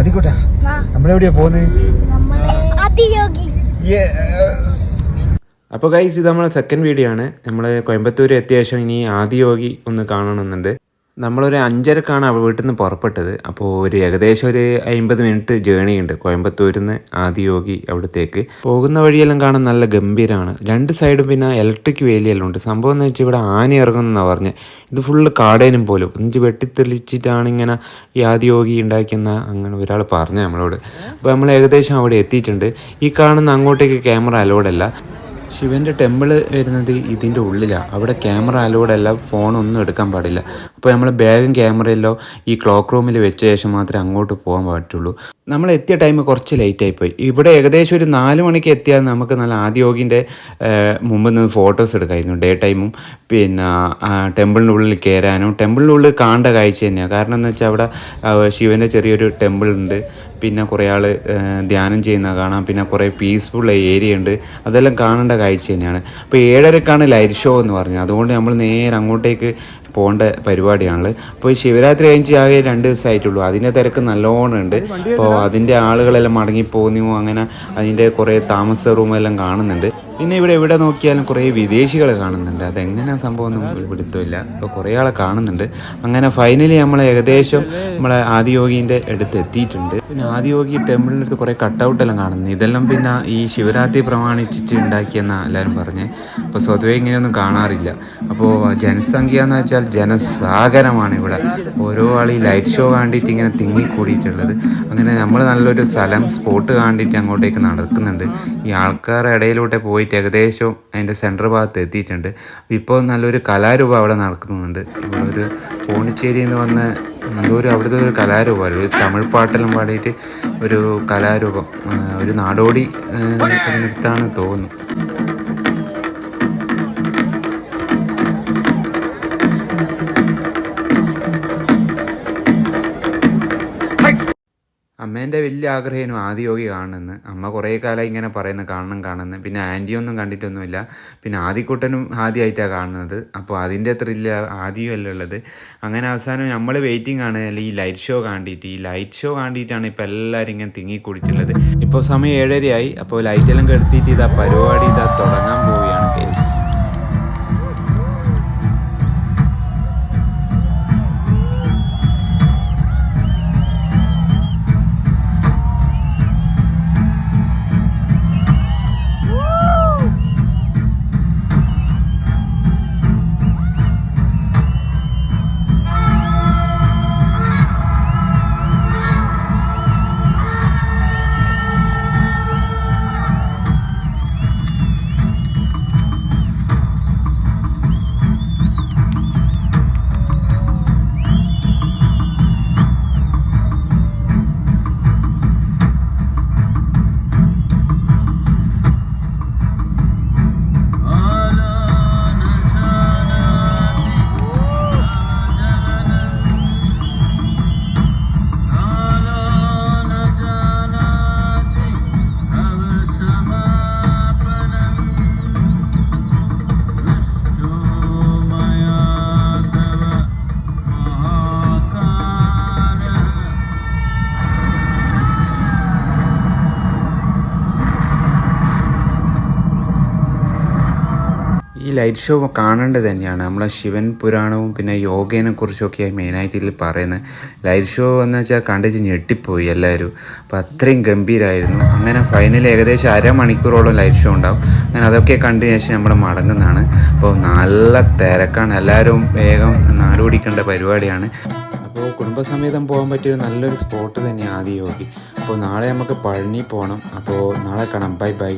അതിക്കോട്ടാ. നമ്മളെവിടെയാ പോകുന്നത് അപ്പോൾ ഗൈസ് ഇത് നമ്മളെ സെക്കൻഡ് വീഡിയോ ആണ്. നമ്മൾ കോയമ്പത്തൂർ എത്തിയ ശേഷം ഇനി ആദിയോഗി ഒന്ന് കാണണമെന്നുണ്ട്. നമ്മളൊരു അഞ്ചരക്കാണ് അവിടെ വീട്ടിൽ നിന്ന് പുറപ്പെട്ടത്. അപ്പോൾ ഒരു ഏകദേശം ഒരു അമ്പത് മിനിറ്റ് ജേണി ഉണ്ട്. കോയമ്പത്തൂരിൽ നിന്ന് ആദിയോഗി അവിടത്തേക്ക്. പോകുന്ന വഴിയെല്ലാം കാണാൻ നല്ല ഗംഭീരമാണ് രണ്ട് സൈഡും പിന്നെ ഇലക്ട്രിക് വേലിയെല്ലാം ഉണ്ട്. സംഭവം എന്ന് വെച്ചാൽ ഇവിടെ ആന ഇറങ്ങുന്നതാണ് പറഞ്ഞത് ഇത് ഫുള്ള് കാടേനും പോലും. ഇഞ്ചി വെട്ടിത്തെളിച്ചിട്ടാണ് ഇങ്ങനെ ഈ ആദിയോഗി ഉണ്ടാക്കിയെന്ന അങ്ങനെ ഒരാൾ പറഞ്ഞു നമ്മളോട്. അപ്പോൾ നമ്മൾ ഏകദേശം അവിടെ എത്തിയിട്ടുണ്ട്. ഈ കാണുന്ന അങ്ങോട്ടേക്ക് ക്യാമറ അലോഡല്ല ശിവന്റെ ടെമ്പിൾ വരുന്നത് ഇതിന്റെ ഉള്ളിലാണ് അവിടെ ക്യാമറ അലോഡല്ല ഫോണൊന്നും എടുക്കാൻ പാടില്ല. അപ്പോൾ നമ്മൾ ബാഗും ക്യാമറയല്ലോ ഈ ക്ലോക്ക് റൂമിൽ വെച്ച ശേഷം മാത്രമേ അങ്ങോട്ട് പോകാൻ പറ്റുള്ളൂ. നമ്മൾ എത്തിയ ടൈം കുറച്ച് ലേറ്റ് പോയി. ഇവിടെ ഏകദേശം ഒരു നാല് മണിക്ക് എത്തിയാൽ നമുക്ക് നല്ല ആദ്യോഗിന്റെ മുമ്പിൽ നിന്ന് ഫോട്ടോസ് എടുക്കായിരുന്നു ഡേ ടൈമും പിന്നെ ടെമ്പിളിന്റെ ഉള്ളിൽ കയറാനും ടെമ്പിളിന്റെ ഉള്ളിൽ കാണേണ്ട കാഴ്ച തന്നെയാണ് കാരണം എന്താ വെച്ചാൽ അവിടെ ശിവന്റെ ശിവന്റെ ചെറിയൊരു ടെമ്പിൾ ഉണ്ട്. പിന്നെ കുറേ ആൾ ധ്യാനം ചെയ്യുന്ന കാണാം. പിന്നെ കുറേ പീസ്ഫുൾ ഏരിയ ഉണ്ട്. അതെല്ലാം കാണേണ്ട കാഴ്ച തന്നെയാണ്. അപ്പോൾ ഏഴരക്കാണ് ലൈറ്റ് ഷോ എന്ന് പറഞ്ഞത്. അതുകൊണ്ട് നമ്മൾ നേരെ അങ്ങോട്ടേക്ക് പോകേണ്ട പരിപാടിയാണല്ലോ അപ്പോൾ ഈ ശിവരാത്രി കഴിഞ്ഞ് ആകെ രണ്ട് ദിവസമായിട്ടുള്ളൂ. അതിന്റെ തിരക്ക് നല്ലോണം ഉണ്ട്. അപ്പോൾ അതിന്റെ ആളുകളെല്ലാം മടങ്ങിപ്പോകുന്നു അങ്ങനെ അതിന്റെ കുറേ താമസ റൂമെല്ലാം കാണുന്നുണ്ട്. പിന്നെ ഇവിടെ എവിടെ നോക്കിയാലും കുറേ വിദേശികളെ കാണുന്നുണ്ട്. അതെങ്ങനെ സംഭവം ഒന്നും പിടുത്തമില്ല ഇപ്പോൾ കുറേ ആളെ കാണുന്നുണ്ട്. അങ്ങനെ ഫൈനലി നമ്മൾ ഏകദേശം നമ്മളെ ആദിയോഗീന്റെ അടുത്ത് എത്തിയിട്ടുണ്ട്. പിന്നെ ആദിയോഗി ടെമ്പിളിന്റെ അടുത്ത് കുറേ കട്ടൗട്ടെല്ലാം കാണുന്നു. ഇതെല്ലാം പിന്നെ ഈ ശിവരാത്രി പ്രമാണിച്ചിട്ട് ഉണ്ടാക്കിയെന്നാണ് എല്ലാവരും പറഞ്ഞത് അപ്പോൾ സ്വതവേ ഇങ്ങനെയൊന്നും കാണാറില്ല. അപ്പോൾ ജനസംഖ്യ എന്ന് വെച്ചാൽ ജനസാഗരമാണ് ഇവിടെ. ഓരോ ആൾ ഈ ലൈറ്റ് ഷോ കണ്ടിട്ട് ഇങ്ങനെ തിങ്ങിക്കൂടിയിട്ടുള്ളത്. അങ്ങനെ നമ്മൾ നല്ലൊരു സ്ഥലം സ്പോട്ട് കണ്ടിട്ട് അങ്ങോട്ടേക്ക് നടക്കുന്നുണ്ട്. ഈ ആൾക്കാരുടെ ഇടയിലൂടെ പോയിട്ട് ഏകദേശം അതിന്റെ സെന്റർ ഭാഗത്ത് എത്തിയിട്ടുണ്ട്. ഇപ്പോൾ നല്ലൊരു കലാരൂപം അവിടെ നടക്കുന്നുണ്ട്. ഒരു പോണ്ടിച്ചേരി എന്ന് വന്ന എന്തോ ഒരു അവിടുത്തെ ഒരു കലാരൂപം ഒരു തമിഴ് പാട്ടെല്ലാം പാടിയിട്ട് ഒരു കലാരൂപം ഒരു നാടോടി നൃത്തമാണ് തോന്നുന്നു. അമ്മേന്റെ വലിയ ആഗ്രഹമായിരുന്നു ആദിയോഗി കാണുന്നത് അമ്മ കുറേ കാലം ഇങ്ങനെ പറയുന്നു കാണണം കാണുന്നത് പിന്നെ ആന്റിയൊന്നും കണ്ടിട്ടൊന്നുമില്ല. പിന്നെ ആദിക്കുട്ടനും ആദ്യമായിട്ടാണ് കാണുന്നത്. അപ്പോൾ അതിന്റെ ത്രില്ല ആദ്യമല്ല ഉള്ളത്. അങ്ങനെ അവസാനം നമ്മൾ വെയിറ്റിംഗ് ആണ് ഈ ലൈറ്റ് ഷോ കണ്ടിട്ട്. ഈ ലൈറ്റ് ഷോ കണ്ടിട്ടാണ് ഇപ്പോൾ എല്ലാവരും ഇങ്ങനെ തിങ്ങിക്കൂടിയിട്ടുള്ളത്. ഇപ്പോൾ സമയം ഏഴരയായി. അപ്പോൾ ലൈറ്റെല്ലാം കെടുത്തിയിട്ട് ഇതാ പരിപാടി ഇതാ തുടങ്ങാൻ പോവുകയാണ്. ഈ ലൈറ്റ് ഷോ കാണേണ്ടത് തന്നെയാണ്. നമ്മളെ ശിവൻ പുരാണവും പിന്നെ യോഗേനെ കുറിച്ചൊക്കെയായി മെയിനായിട്ട് ഇതിൽ പറയുന്നത്. ലൈറ്റ് ഷോ എന്ന് വെച്ചാൽ കണ്ടിച്ച് ഞെട്ടിപ്പോയി എല്ലാവരും. അപ്പോൾ അത്രയും ഗംഭീരമായിരുന്നു അങ്ങനെ ഫൈനൽ ഏകദേശം അരമണിക്കൂറോളം ലൈറ്റ് ഷോ ഉണ്ടാവും. അങ്ങനെ അതൊക്കെ കണ്ടതിന് ശേഷം നമ്മൾ മടങ്ങുന്നതാണ്. അപ്പോൾ നല്ല തിരക്കാണ്. എല്ലാവരും വേഗം നാടുപിടിക്കേണ്ട പരിപാടിയാണ്. അപ്പോൾ കുടുംബസമേതം പോകാൻ പറ്റിയൊരു നല്ലൊരു സ്പോട്ട് തന്നെയാണ് ആദ്യ യോഗി. അപ്പോൾ നാളെ നമുക്ക് പഴനി പോകണം അപ്പോൾ നാളെ കാണാം. Bye bye.